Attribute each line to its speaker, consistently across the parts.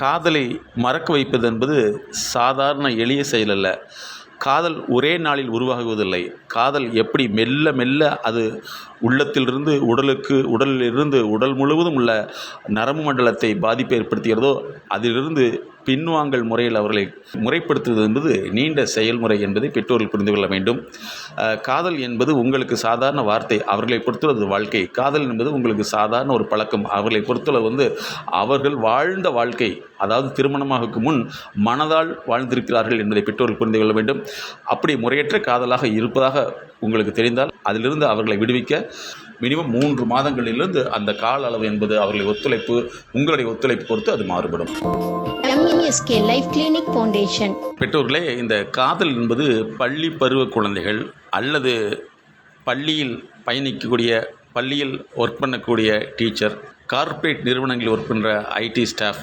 Speaker 1: காதலை மறக்க வைப்பது என்பது சாதாரண எளிய செயல் அல்ல. காதல் ஒரே நாளில் உருவாகுவதில்லை. காதல் எப்படி மெல்ல மெல்ல அது உள்ளத்திலிருந்து உடலுக்கு உடலிலிருந்து உடல் முழுவதும் உள்ள நரம்பு மண்டலத்தை பாதிப்பை ஏற்படுத்துகிறதோ அதிலிருந்து பின்வாங்கல் முறையில் அவர்களை முறைப்படுத்துவது என்பது நீண்ட செயல்முறை என்பதை பெற்றோர்கள் புரிந்து கொள்ள வேண்டும். காதல் என்பது உங்களுக்கு சாதாரண வார்த்தை அவர்களை பொறுத்துள்ளது வாழ்க்கை. காதல் என்பது உங்களுக்கு சாதாரண ஒரு பழக்கம் அவர்களை பொறுத்தளவு வந்து அவர்கள் வாழ்ந்த வாழ்க்கை அதாவது திருமணமாகக்கு முன் மனதால் வாழ்ந்திருக்கிறார்கள் என்பதை பெற்றோர்கள் புரிந்து கொள்ள வேண்டும். அப்படி முறையற்ற காதலாக இருப்பதாக உங்களுக்கு தெரிந்தால் அதிலிருந்து அவர்களை விடுவிக்க மினிமம் மூன்று மாதங்களிலிருந்து அந்த கால அளவு என்பது அவர்களை ஒத்துழைப்பு உங்களுடைய ஒத்துழைப்பு பொறுத்து அது மாறுபடும்.
Speaker 2: MESK life clinic foundation.
Speaker 1: பெற்றோர்களே இந்த காதல் என்பது பள்ளி பருவ குழந்தைகள் அல்லது பள்ளியில் பயணிக்கக்கூடிய பள்ளியில் ஒர்க் பண்ணக்கூடிய டீச்சர் கார்ப்பரேட் நிறுவனங்களில் ஒர்க் பண்ணுற ஐடி ஸ்டாஃப்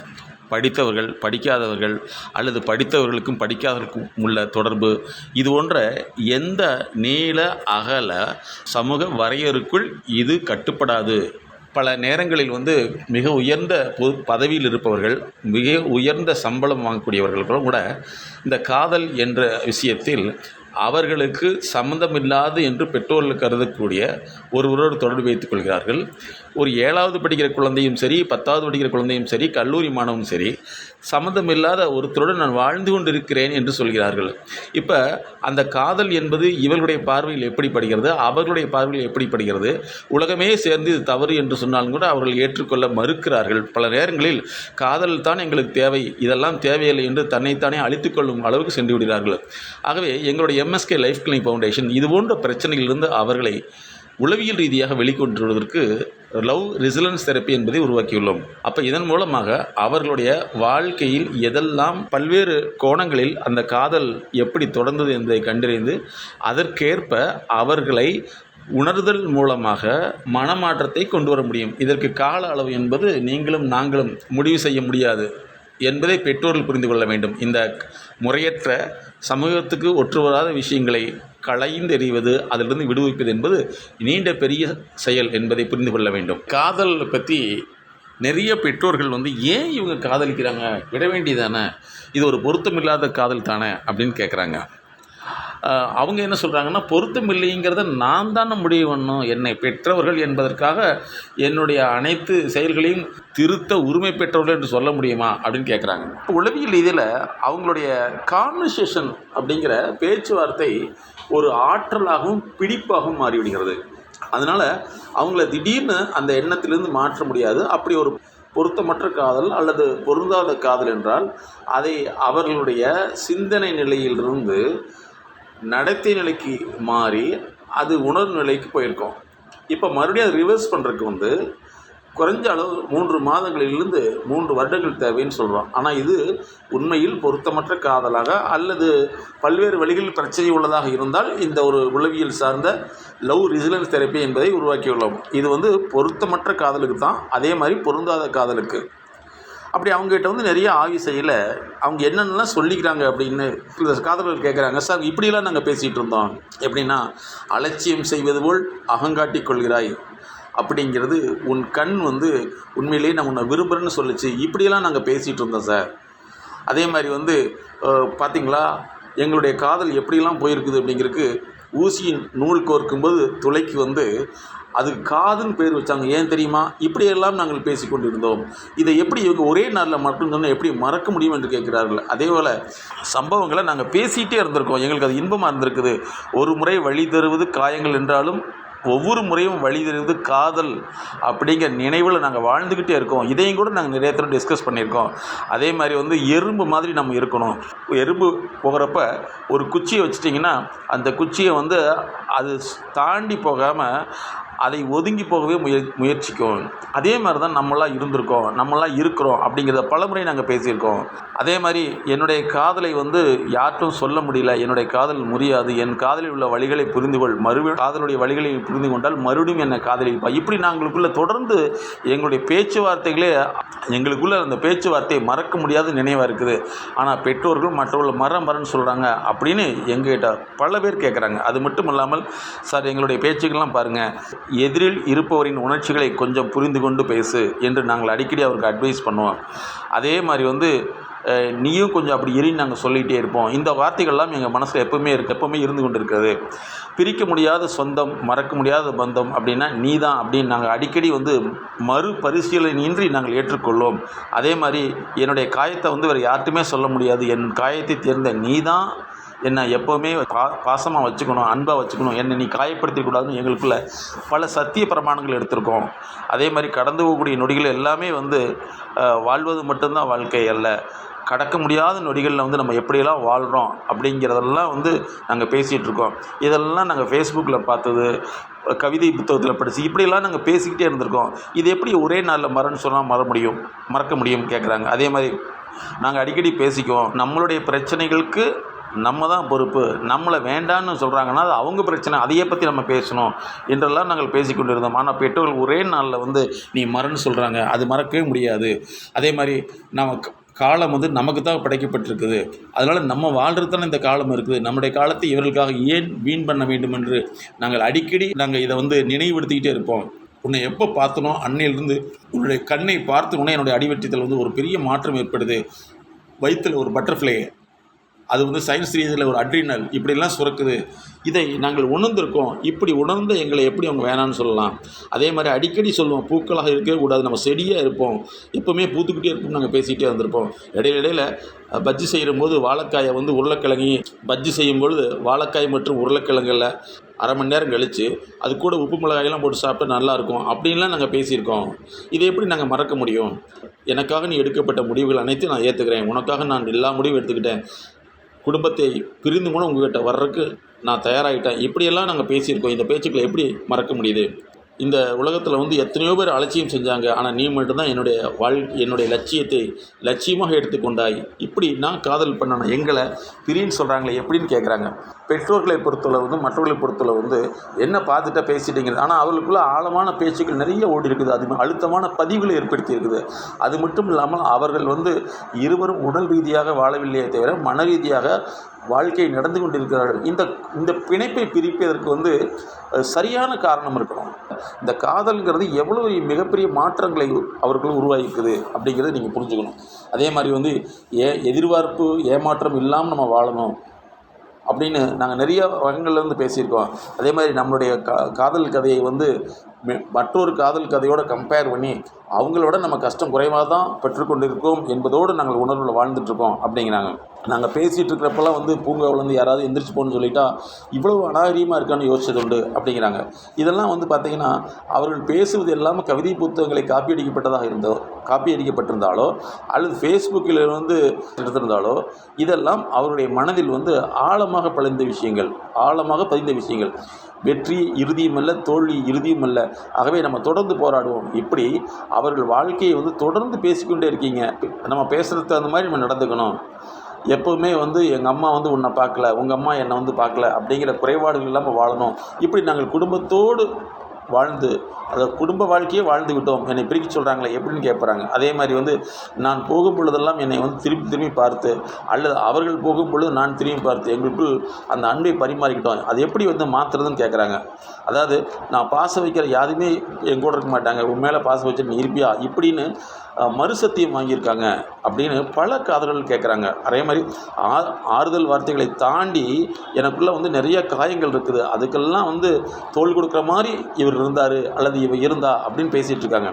Speaker 1: படித்தவர்கள் படிக்காதவர்கள் அல்லது படித்தவர்களுக்கும் படிக்காதவர்களுக்கும் உள்ள தொடர்பு இது போன்ற எந்த நீள அகல சமூக வரையறுக்குள் இது கட்டுப்படாது. பல நேரங்களில் வந்து மிக உயர்ந்த பதவியில் இருப்பவர்கள் மிக உயர்ந்த சம்பளம் வாங்கக்கூடியவர்களும் கூட இந்த காதல் என்ற விஷயத்தில் அவர்களுக்கு சம்மந்தமில்லாது என்று பெற்றோர்கள் கருதக்கூடிய ஒருவரோடு தொடர்பு வைத்துக் கொள்கிறார்கள். ஒரு ஏழாவது படிக்கிற குழந்தையும் சரி பத்தாவது படிக்கிற குழந்தையும் சரி கல்லூரி மாணவனும் சரி சம்மந்தமில்லாத ஒருத்தருடன் நான் வாழ்ந்து கொண்டிருக்கிறேன் என்று சொல்கிறார்கள். இப்போ அந்த காதல் என்பது இவர்களுடைய பார்வையில் எப்படி படுகிறது? அவர்களுடைய பார்வையில் எப்படி படுகிறது? உலகமே சேர்ந்து இது தவறு என்று சொன்னாலும் கூட அவர்கள் ஏற்றுக்கொள்ள மறுக்கிறார்கள். பல நேரங்களில் காதல் தான் எங்களுக்கு தேவை. இதெல்லாம் தேவையில்லை என்று தன்னைத்தானே அழித்துக் கொள்ளும் அளவுக்கு சென்று விடுகிறார்கள். ஆகவே எங்களுடைய எம்எஸ்கே லைஃப் கிளினிக் ஃபவுண்டேஷன் இது போன்ற பிரச்சனைகளிலிருந்து அவர்களை உளவியல் ரீதியாக வெளிக்கொண்டு வருவதற்கு லவ் ரிசிலன்ஸ் தெரப்பி என்பதை உருவாக்கியுள்ளோம். அப்போ இதன் மூலமாக அவர்களுடைய வாழ்க்கையில் எதெல்லாம் பல்வேறு கோணங்களில் அந்த காதல் எப்படி தொடர்ந்தது என்பதை கண்டறிந்து அதற்கேற்ப அவர்களை உணர்தல் மூலமாக மனமாற்றத்தை கொண்டு வர முடியும். இதற்கு கால அளவு என்பது நீங்களும் நாங்களும் முடிவு செய்ய முடியாது என்பதை பெற்றோர்கள் புரிந்து கொள்ள வேண்டும். இந்த முறையற்ற சமூகத்துக்கு ஒற்று வராத விஷயங்களை களைந்தெறிவது அதிலிருந்து விடுவிப்பது என்பது நீண்ட பெரிய செயல் என்பதை புரிந்து கொள்ள வேண்டும். காதல் பற்றி நிறைய பெற்றோர்கள் வந்து ஏன் இவங்க காதலிக்கிறாங்க? விட வேண்டியதானே? இது ஒரு பொருத்தமில்லாத காதல் தானே? அப்படின்னு கேட்குறாங்க அவங்க என்ன சொல்கிறாங்கன்னா பொருத்தம் இல்லைங்கிறத நான் தானே முடிவு பண்ணும் என்னை பெற்றவர்கள் என்பதற்காக என்னுடைய அனைத்து செயல்களையும் திருத்த உரிமை பெற்றவர்கள் என்று சொல்ல முடியுமா? அப்படின்னு கேட்குறாங்க இப்போ உளவியல் இதில் அவங்களுடைய கான்வர்சேஷன் அப்படிங்கிற பேச்சுவார்த்தை ஒரு ஆற்றலாகவும் பிடிப்பாகவும் மாறிவிடுகிறது அதனால் அவங்கள திடீர்னு அந்த எண்ணத்திலிருந்து மாற்ற முடியாது. அப்படி ஒரு பொருத்தமற்ற காதல் அல்லது பொருந்தாத காதல் என்றால் அதை அவர்களுடைய சிந்தனை நிலையிலிருந்து நடத்தை நிலைக்கு மாறி அது உணர்வு நிலைக்கு போயிருக்கோம். இப்போ மறுபடியும் அதை ரிவர்ஸ் பண்ணுறதுக்கு வந்து குறைஞ்ச அளவு மூன்று மாதங்களிலிருந்து மூன்று வருடங்கள் தேவைன்னு சொல்கிறோம் ஆனால் இது உண்மையில் பொருத்தமற்ற காதலாக அல்லது பல்வேறு வழிகளில் பிரச்சனை உள்ளதாக இருந்தால் இந்த ஒரு உளவியல் சார்ந்த லவ் ரிசிலன்ஸ் தெரப்பி என்பதை உருவாக்கியுள்ளோம். இது வந்து பொருத்தமற்ற காதலுக்கு தான் அதே மாதிரி பொருந்தாத காதலுக்கு. அப்படி அவங்ககிட்ட வந்து நிறைய ஆய்வு செய்யலை. அவங்க என்னென்னலாம் சொல்லிக்கிறாங்க அப்படின்னு காதலர்கள் கேட்குறாங்க சார் இப்படியெல்லாம் நாங்கள் பேசிகிட்டு இருந்தோம். எப்படின்னா அலட்சியம் செய்வது போல் அகங்காட்டி கொள்கிறாய் அப்படிங்கிறது உன் கண் வந்து உண்மையிலேயே நான் உன்னை விரும்புகிறேன்னு சொல்லிச்சு. இப்படியெல்லாம் நாங்கள் பேசிகிட்டு இருந்தோம் சார். அதே மாதிரி வந்து பார்த்திங்களா பார்த்தீங்களா எங்களுடைய காதல் எப்படிலாம் போயிருக்குது அப்படிங்கிறதுக்கு ஊசியின் நூல் கோர்க்கும்போது துளைக்கு வந்து அதுக்கு காதுன்னு பேர் வச்சாங்க. ஏன் தெரியுமா? இப்படியெல்லாம் நாங்கள் பேசி கொண்டிருந்தோம். இதை எப்படி இவங்க ஒரே நாளில் மட்டும் சொன்னால் எப்படி மறக்க முடியும் என்று கேட்கிறார்கள். அதே போல் சம்பவங்களை நாங்கள் பேசிகிட்டே இருந்திருக்கோம். எங்களுக்கு அது இன்பமாக இருந்திருக்குது. ஒரு முறை வழி தருவது காயங்கள் என்றாலும் ஒவ்வொரு முறையும் வழி தருவது காதல் அப்படிங்கிற நினைவில் நாங்கள் வாழ்ந்துக்கிட்டே இருக்கோம். இதையும் கூட நாங்கள் நிறைய தடவை டிஸ்கஸ் பண்ணியிருக்கோம். அதே மாதிரி வந்து எறும்பு மாதிரி நம்ம இருக்கணும். எறும்பு போகிறப்ப ஒரு குச்சியை வச்சிட்டிங்கன்னா அந்த குச்சியை வந்து அது தாண்டி போகாமல் அதை ஒதுங்கி போகவே முய முயற்சிக்கும். அதே மாதிரி தான் நம்மளாம் இருந்திருக்கோம் நம்மளாம் இருக்கிறோம் அப்படிங்கிறத பலமுறை நாங்கள் பேசியிருக்கோம். அதே மாதிரி என்னுடைய காதலை வந்து யார்ட்டும் சொல்ல முடியல என்னுடைய காதல் முடியாது என் காதலில் உள்ள வழிகளை புரிந்து கொள் மறுபடியும் காதலுடைய வழிகளை புரிந்து கொண்டால் மறுபடியும் என்னை காதலிப்பா. இப்படி நாங்களுக்குள்ளே தொடர்ந்து எங்களுடைய பேச்சுவார்த்தைகளே எங்களுக்குள்ள அந்த பேச்சுவார்த்தையை மறக்க முடியாத நினைவாக இருக்குது. ஆனால் பெற்றோர்கள் மற்றவர்கள் மரம் மரம்னு சொல்கிறாங்க அப்படின்னு எங்ககிட்ட பல பேர் கேட்குறாங்க அது மட்டும் இல்லாமல் சார் எங்களுடைய பேச்சுக்கள்லாம் பாருங்கள் எதிரில் இருப்பவரின் உணர்ச்சிகளை கொஞ்சம் புரிந்து கொண்டு பேசு என்று நாங்கள் அடிக்கடி அவருக்கு அட்வைஸ் பண்ணுவோம். அதே மாதிரி வந்து நீயும் கொஞ்சம் அப்படி இரின்னு நாங்கள் சொல்லிகிட்டே இருப்போம். இந்த வார்த்தைகள்லாம் எங்கள் மனசில் எப்பவுமே இருக்கு எப்பவுமே இருந்து கொண்டு இருக்கிறது பிரிக்க முடியாத சொந்தம் மறக்க முடியாத பந்தம் அப்படின்னா நீ தான் அப்படின்னு நாங்கள் அடிக்கடி வந்து மறு பரிசீலனையின்றி நாங்கள் ஏற்றுக்கொள்வோம். அதே மாதிரி என்னுடைய காயத்தை வந்து வேறு யார்ட்டுமே சொல்ல முடியாது. என் காயத்தை தேர்ந்த நீ தான் என்னை எப்போவுமே பா பாசமாக வச்சுக்கணும் அன்பாக வச்சுக்கணும். என்னை நீ காயப்படுத்திக்கூடாதுன்னு எங்களுக்குள்ள பல சத்திய பிரமாணங்கள் எடுத்திருக்கோம். அதே மாதிரி கடந்து போகக்கூடிய நொடிகள் எல்லாமே வந்து வாழ்வது மட்டும்தான் வாழ்க்கை அல்ல. கடக்க முடியாத நொடிகளில் வந்து நம்ம எப்படியெல்லாம் வாழ்கிறோம் அப்படிங்கிறதெல்லாம் வந்து நாங்கள் பேசிகிட்டு இருக்கோம். இதெல்லாம் நாங்கள் ஃபேஸ்புக்கில் பார்த்தது கவிதை புத்தகத்தில் படித்து இப்படியெல்லாம் நாங்கள் பேசிக்கிட்டே இருந்திருக்கோம். இது எப்படி ஒரே நாளில் மறன்னு சொன்னால் மற முடியும் மறக்க முடியும் கேட்குறாங்க அதே மாதிரி நாங்கள் அடிக்கடி பேசிக்குவோம். நம்மளுடைய பிரச்சனைகளுக்கு நம்ம தான் பொறுப்பு. நம்மளை வேண்டான்னு சொல்கிறாங்கன்னா அது அவங்க பிரச்சனை. அதையே பற்றி நம்ம பேசணும். என்றெல்லாம் நாங்கள் பேசிக்கொண்டு இருந்தோம் ஆனால் பெற்றோர்கள் ஒரே நாளில் வந்து நீ மறன்னு சொல்கிறாங்க அது மறக்கவே முடியாது. அதே மாதிரி நமக்கு காலம் வந்து நமக்கு தான் படைக்கப்பட்டிருக்குது. அதனால் நம்ம வாழ்கிறது தானே இந்த காலம் இருக்குது. நம்முடைய காலத்தை இவர்களுக்காக ஏன் வீண் பண்ண வேண்டும் என்று நாங்கள் அடிக்கடி நாங்கள் இதை வந்து நினைவுபடுத்திக்கிட்டே இருப்போம். உன்னை எப்போ பார்த்தனோ அன்னையிலிருந்து உன்னுடைய கண்ணை பார்த்து உடனே என்னுடைய அடிவட்டத்தில் வந்து ஒரு பெரிய மாற்றம் ஏற்படுது. வயிற்றில் ஒரு பட்டர்ஃப்ளை அது வந்து சயின்ஸ் ரீதியில் ஒரு அட்ரினல் இப்படிலாம் சுரக்குது. இதை நாங்கள் உணர்ந்திருக்கோம். இப்படி உணர்ந்த எங்களை எப்படி அவங்க வேணான்னு சொல்லலாம். அதே மாதிரி அடிக்கடி சொல்லுவோம் பூக்களாக இருக்கவே கூடாது. நம்ம செடியாக இருப்போம். எப்போவுமே பூத்துக்கிட்டே இருப்போம் நாங்கள் பேசிக்கிட்டே வந்திருப்போம். இடையில இடையில் பஜ்ஜி செய்யும்போது வாழைக்காயை வந்து உருளைக்கிழங்கி பஜ்ஜி செய்யும் பொழுது வாழைக்காய் மற்றும் உருளைக்கிழங்கில் அரை மணி நேரம் கழித்து அது கூட உப்பு மிளகாயெல்லாம் போட்டு சாப்பிட்டா நல்லாயிருக்கும் அப்படின்லாம் நாங்கள் பேசியிருக்கோம். இதை எப்படி நாங்கள் மறக்க முடியும்? எனக்காக நீ எடுக்கப்பட்ட முடிவுகள் அனைத்தையும் நான் ஏற்றுக்கிறேன் உனக்காக நான் எல்லா முடிவும் எடுத்துக்கிட்டேன். குடும்பத்தை பிரிந்து கூட உங்ககிட்ட வர்றதுக்கு நான் தயாராகிட்டேன் இப்படியெல்லாம் நாங்கள் பேசியிருக்கோம். இந்த பேச்சுக்களை எப்படி மறக்க முடியுது? இந்த உலகத்தில் வந்து எத்தனையோ பேர் அலட்சியம் செஞ்சாங்க. ஆனால் நீ மட்டும்தான் என்னுடைய வாழ் என்னுடைய லட்சியத்தை லட்சியமாக எடுத்துக்கொண்டாய் இப்படி நான் காதல் பண்ணணும். எங்களை பிரின்னு சொல்கிறாங்களே எப்படின்னு கேட்குறாங்க பெற்றோர்களை பொறுத்தளவு வந்து மற்றவர்களை பொறுத்தளவு வந்து என்ன பார்த்துட்டா பேசிட்டீங்க ஆனால் அவர்களுக்குள்ள ஆழமான பேச்சுக்கள் நிறைய ஓடி இருக்குது. அது அழுத்தமான பதிவுகளை ஏற்படுத்தி இருக்குது. அது மட்டும் இல்லாமல் அவர்கள் வந்து இருவரும் உடல் ரீதியாக வாழவில்லையே தவிர மன ரீதியாக வாழ்க்கை நடந்து கொண்டிருக்கிறார்கள். இந்த இந்த பிணைப்பை பிரிப்பதற்கு வந்து சரியான காரணம் இருக்கணும். இந்த காதல்ங்கிறது எவ்வளோ மிகப்பெரிய மாற்றங்களை அவர்கள் உருவாகிக்குது அப்படிங்கிறத நீங்கள் புரிஞ்சுக்கணும். அதே மாதிரி வந்து ஏ எதிர்பார்ப்பு ஏமாற்றம் இல்லாமல் நம்ம வாழணும் அப்படின்னு நாங்கள் நிறைய வகங்கள்லேருந்து பேசியிருக்கோம். அதே மாதிரி நம்மளுடைய கா காதல் கதையை வந்து மெ- மற்றொரு காதல் கதையோடு கம்பேர் பண்ணி அவங்களோட நம்ம கஷ்டம் குறைவாக தான் பெற்றுக்கொண்டிருக்கோம் என்பதோடு நாங்கள் உணர்வில் வாழ்ந்துட்டுருக்கோம் அப்படிங்கிறாங்க. நாங்கள் பேசிகிட்டு இருக்கிறப்பெல்லாம் வந்து பூங்காவிலேருந்து யாராவது எந்திரிச்சு போகணும்னு சொல்லிட்டா இவ்வளவு அநாகரியமாக இருக்கான்னு யோசிச்சது உண்டு அப்படிங்கிறாங்க. இதெல்லாம் வந்து பார்த்திங்கன்னா அவர்கள் பேசுவது எல்லாமே கவிதை புத்தகங்களை காப்பி அடிக்கப்பட்டதாக இருந்தோ காப்பி அடிக்கப்பட்டிருந்தாலோ அல்லது ஃபேஸ்புக்கில் வந்து எடுத்திருந்தாலோ இதெல்லாம் அவருடைய மனதில் வந்து ஆழமாக பழிந்த விஷயங்கள் ஆழமாக பதிந்த விஷயங்கள். வெற்றி இறுதியும் அல்ல தோல்வி இறுதியும் அல்ல ஆகவே நம்ம தொடர்ந்து போராடுவோம். இப்படி அவர்கள் வாழ்க்கையை வந்து தொடர்ந்து பேசிக்கொண்டே இருக்கீங்க. நம்ம பேசுகிறதுக்கு தகுந்த மாதிரி நம்ம நடந்துக்கணும். எப்போவுமே வந்து எங்கள் அம்மா வந்து உன்னை பார்க்கல உங்கள் அம்மா என்னை வந்து பார்க்கல அப்படிங்கிற குறைபாடுகள் இல்லாமல் வாழணும். இப்படி நாங்கள் குடும்பத்தோடு வாழ்ந்து அதை குடும்ப வாழ்க்கையே வாழ்ந்து விட்டோம். என்னை பிரிக்க சொல்கிறாங்களே எப்படின்னு கேட்குறாங்க அதே மாதிரி வந்து நான் போகும் பொழுதெல்லாம் என்னை வந்து திரும்பி திரும்பி பார்த்து அல்லது அவர்கள் போகும் பொழுது நான் திரும்பி பார்த்து எங்களுக்குள் அந்த அன்பை பரிமாறிக்கிட்டோம். அது எப்படி வந்து மாற்றுறதுன்னு கேட்குறாங்க. அதாவது நான் பாசம் வைக்கிற யாருமே எங்கூட இருக்க மாட்டாங்க. உன் மேலே பாசம் வச்சு நீ இருப்பியா? இப்படின்னு மறுசத்தியம் வாங்கியிருக்காங்க அப்படின்னு பல காதலர்கள் கேட்குறாங்க. அதே மாதிரி ஆ ஆறுதல் வார்த்தைகளை தாண்டி எனக்குள்ளே வந்து நிறைய காயங்கள் இருக்குது. அதுக்கெல்லாம் வந்து தோல் கொடுக்குற மாதிரி இவர் இருந்தார் அல்லது இவர் இருந்தா அப்படின்னு பேசிகிட்டு இருக்காங்க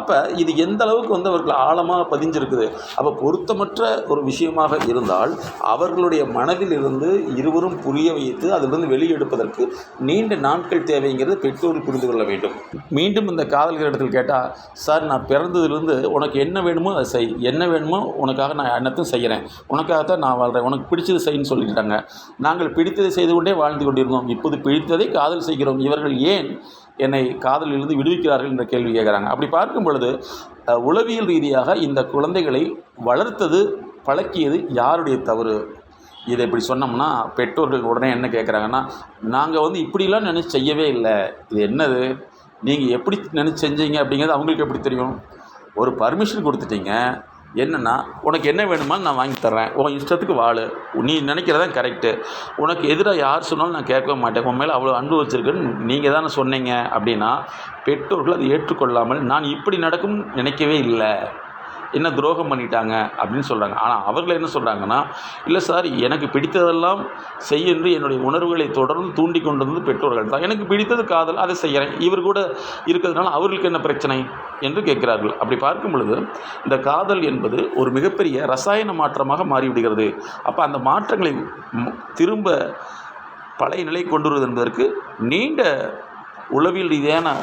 Speaker 1: அப்போ இது எந்த அளவுக்கு வந்து அவர்கள் ஆழமாக பதிஞ்சிருக்குது? அப்போ பொருத்தமற்ற ஒரு விஷயமாக இருந்தால் அவர்களுடைய மனதில் இருந்து இருவரும் புரிய வைத்து அதிலிருந்து வெளியெடுப்பதற்கு நீண்ட நாட்கள் தேவைங்கிறது பெற்றோர் புரிந்து கொள்ள வேண்டும். மீண்டும் இந்த காதல்கள் இடத்தில் கேட்டால் சார் நான் பிறந்ததுலேருந்து உனக்கு உனக்கு என்ன வேணுமோ அதை செய். என்ன வேணுமோ உனக்காக நான் என்னத்தையும் செய்கிறேன். உனக்காகத்தான் நான் வாழ்கிறேன். உனக்கு பிடிச்சது செய்யன்னு சொல்லிட்டாங்க. நாங்கள் பிடித்ததை செய்து கொண்டே வாழ்ந்து கொண்டிருந்தோம். இப்போது பிடித்ததை காதல் செய்கிறோம். இவர்கள் ஏன் என்னை காதலிலிருந்து விடுவிக்கிறார்கள் என்ற கேள்வி கேட்குறாங்க. அப்படி பார்க்கும் பொழுது உளவியல் ரீதியாக இந்த குழந்தைகளை வளர்த்தது பழக்கியது யாருடைய தவறு? இதை இப்படி சொன்னோம்னா பெற்றோர்கள் உடனே என்ன கேட்குறாங்கன்னா நாங்கள் வந்து இப்படிலாம் நினச்சி செய்யவே இல்லை. இது என்னது? நீங்கள் எப்படி நினச்சி செஞ்சீங்க? அப்படிங்கிறது அவங்களுக்கு எப்படி தெரியும்? ஒரு பர்மிஷன் கொடுத்துட்டீங்க என்னென்னா உனக்கு என்ன வேணுமோ நான் வாங்கி தர்றேன். உன் இஷ்டத்துக்கு வாழு. நீ நினைக்கிறதான் கரெக்டு உனக்கு எதிராக யார் சொன்னாலும் நான் கேட்க மாட்டேன். உன் மேலே அவ்வளோ அன்பு வச்சுருக்குன்னு நீங்கள் தானே சொன்னீங்க? அப்படின்னா பெற்றோர்கள் அதை ஏற்றுக்கொள்ளாமல் நான் இப்படி நடக்கும் நினைக்கவே இல்லை. என்ன துரோகம் பண்ணிட்டாங்க அப்படின்னு சொல்கிறாங்க ஆனால் அவர்கள் என்ன சொல்கிறாங்கன்னா இல்லை சார் எனக்கு பிடித்ததெல்லாம் செய்ய என்று என்னுடைய உணர்வுகளை தொடர்ந்து தூண்டி கொண்டு வந்து பெற்றோர்கள் தான். எனக்கு பிடித்தது காதல் அதை செய்கிறேன். இவர் கூட இருக்கிறதுனால அவர்களுக்கு என்ன பிரச்சனை? என்று கேட்கிறார்கள். அப்படி பார்க்கும் பொழுது இந்த காதல் என்பது ஒரு மிகப்பெரிய ரசாயன மாற்றமாக மாறிவிடுகிறது. அப்போ அந்த மாற்றங்களை திரும்ப பழைய நிலை கொண்டு வருவது என்பதற்கு நீண்ட உளவியல் ரீதியான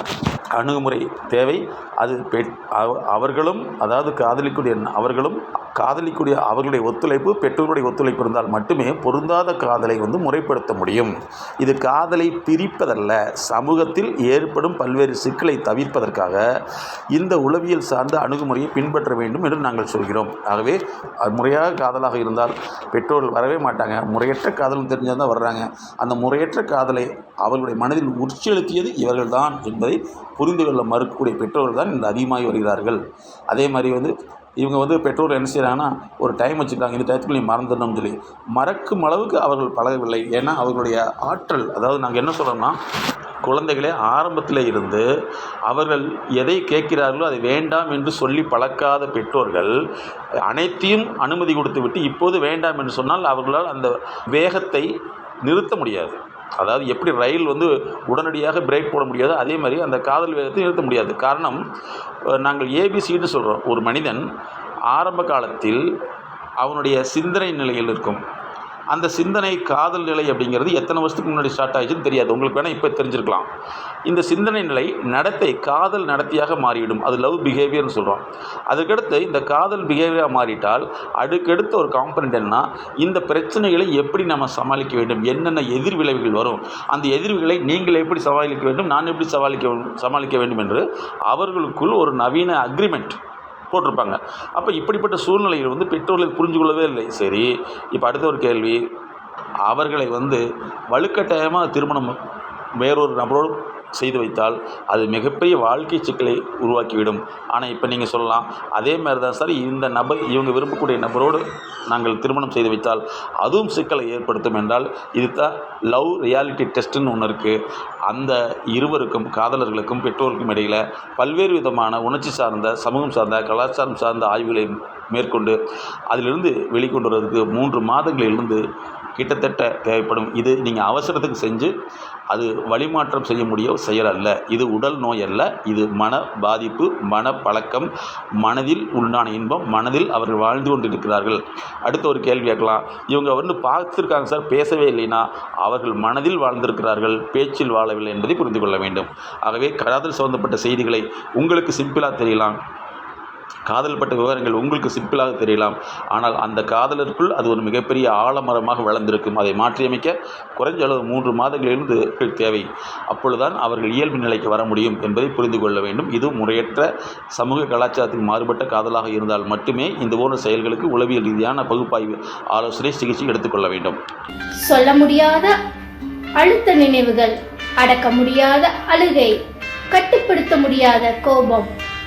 Speaker 1: அணுகுமுறை தேவை. அது பெற் அவ- அவர்களும் அதாவது காதலிக்கூடிய அவர்களும் காதலிக்கூடிய அவர்களுடைய ஒத்துழைப்பு பெற்றோருடைய ஒத்துழைப்பு இருந்தால் மட்டுமே பொருந்தாத காதலை வந்து முறைப்படுத்த முடியும். இது காதலை பிரிப்பதல்ல சமூகத்தில் ஏற்படும் பல்வேறு சிக்கலை தவிர்ப்பதற்காக இந்த உளவியல் சார்ந்த அணுகுமுறையை பின்பற்ற வேண்டும் என்று நாங்கள் சொல்கிறோம். ஆகவே அது முறையாக காதலாக இருந்தால் பெற்றோர்கள் வரவே மாட்டாங்க. முறையற்ற காதலும் தெரிஞ்சால் தான் வர்றாங்க. அந்த முறையற்ற காதலை அவர்களுடைய மனதில் உற்செலுத்தியது இவர்கள்தான் என்பதை புரிந்து கொள்ள மறுக்கக்கூடிய பெற்றோர்கள் தான் இந்த அதிகமாகி வருகிறார்கள். அதே மாதிரி வந்து இவங்க வந்து பெற்றோர் என்ன செய்கிறாங்கன்னா ஒரு டைம் வச்சுருக்காங்க இந்த டயத்துக்கு நீ மறந்துடணும்னு சொல்லி. மறக்கும் அளவுக்கு அவர்கள் பழகவில்லை. ஏன்னா அவர்களுடைய ஆற்றல் அதாவது நாங்கள் என்ன சொல்கிறோம்னா குழந்தைகளே ஆரம்பத்தில் இருந்து அவர்கள் எதை கேட்கிறார்களோ அதை வேண்டாம் என்று சொல்லி பழக்காத பெற்றோர்கள் அனைத்தையும் அனுமதி கொடுத்து விட்டு இப்போது வேண்டாம் என்று சொன்னால் அவர்களால் அந்த வேகத்தை நிறுத்த முடியாது. அதாவது எப்படி ரயில் வந்து உடனடியாக பிரேக் போட முடியாது அதே மாதிரி அந்த காதல் வேகத்தை நிறுத்த முடியாது. காரணம் நாங்கள் ஏபிசின்னு சொல்கிறோம் ஒரு மனிதன் ஆரம்ப காலத்தில் அவனுடைய சிந்தனை நிலையில் இருக்கும். அந்த சிந்தனை காதல் நிலை அப்படிங்கிறது எத்தனை வருஷத்துக்கு முன்னாடி ஸ்டார்ட் ஆயிடுச்சுன்னு தெரியாது. உங்களுக்கு வேணால் இப்போ தெரிஞ்சிருக்கலாம். இந்த சிந்தனை நிலை நடத்தை காதல் நடத்தியாக மாறிவிடும். அது லவ் பிஹேவியர்னு சொல்கிறோம் அதுக்கடுத்து இந்த காதல் பிஹேவியராக மாறிட்டால் அடுக்கடுத்த ஒரு காம்பனண்ட் என்னன்னா இந்த பிரச்சனைகளை எப்படி நம்ம சமாளிக்க வேண்டும்? என்னென்ன எதிர் விளைவுகள் வரும்? அந்த எதிர்வுகளை நீங்கள் எப்படி சமாளிக்க வேண்டும்? நான் எப்படி சமாளிக்க சமாளிக்க வேண்டும் என்று அவர்களுக்குள் ஒரு நவீன அக்ரிமெண்ட் போட்டிருப்பாங்க. அப்போ இப்படிப்பட்ட சூழ்நிலையில் வந்து பெற்றோர்கள் புரிஞ்சு கொள்ளவே இல்லை. சரி இப்போ அடுத்த ஒரு கேள்வி. அவர்களை வந்து வலுக்கட்டாயமாக திருமணம் வேறொரு நபரோடு செய்து வைத்தால் அது மிகப்பெரிய வாழ்க்கை சிக்கலை உருவாக்கிவிடும். ஆனால் இப்போ நீங்கள் சொல்லலாம் அதே மாதிரி தான் சார் இந்த நபர் இவங்க விரும்பக்கூடிய நபரோடு நாங்கள் திருமணம் செய்து வைத்தால் அதுவும் சிக்கலை ஏற்படுத்தும் என்றால் இதுதான் லவ் ரியாலிட்டி டெஸ்ட்டுன்னு ஒன்று இருக்குது அந்த இருவருக்கும் காதலர்களுக்கும் பெற்றோருக்கும் இடையில் பல்வேறு விதமான உணர்ச்சி சார்ந்த சமூகம் சார்ந்த கலாச்சாரம் சார்ந்த ஆய்வுகளை மேற்கொண்டு அதிலிருந்து வெளிக்கொண்டு வர்றதுக்கு மூன்று மாதங்களிலிருந்து கிட்டத்தட்ட தேவைப்படும். இது நீங்கள் அவசரத்துக்கு செஞ்சு அது வழிமாற்றம் செய்ய முடிய செயல் அல்ல இது உடல் நோய் அல்ல இது மன பாதிப்பு மன பழக்கம் மனதில் உண்டான இன்பம் மனதில் அவர்கள் வாழ்ந்து கொண்டிருக்கிறார்கள். அடுத்த ஒரு கேள்வி கேட்கலாம். இவங்க வந்து பார்த்துருக்காங்க சார் பேசவே இல்லைன்னா அவர்கள் மனதில் வாழ்ந்திருக்கிறார்கள் பேச்சில் வாழவில்லை என்பதை புரிந்து கொள்ள வேண்டும். ஆகவே கடாதல் சம்பந்தப்பட்ட செய்திகளை உங்களுக்கு சிம்பிளாக தெரியலாம். காதல்பட்ட விவரங்கள் உங்களுக்கு சிம்பிளாக தெரியலாம். ஆனால் அந்த காதலருக்குள் அது ஒரு மிகப்பெரிய ஆழமரமாக வளர்ந்திருக்கும். அதை மாற்றியமைக்க குறைஞ்ச அளவு மூன்று மாதங்களிலிருந்து தேவை. அப்பொழுதுதான் அவர்கள் இயல்பு நிலைக்கு வர முடியும் என்பதை புரிந்து கொள்ள வேண்டும். இது முறையற்ற சமூக கலாச்சாரத்துக்கு மாறுபட்ட காதலாக இருந்தால் மட்டுமே இந்த போன்ற செயல்களுக்கு உளவியல் ரீதியான பகுப்பாய்வு ஆலோசனை சிகிச்சை எடுத்துக்கொள்ள வேண்டும்.
Speaker 2: சொல்ல முடியாத அழுத்த நினைவுகள் அடக்க முடியாத அழுகை கட்டுப்படுத்த முடியாத கோபம்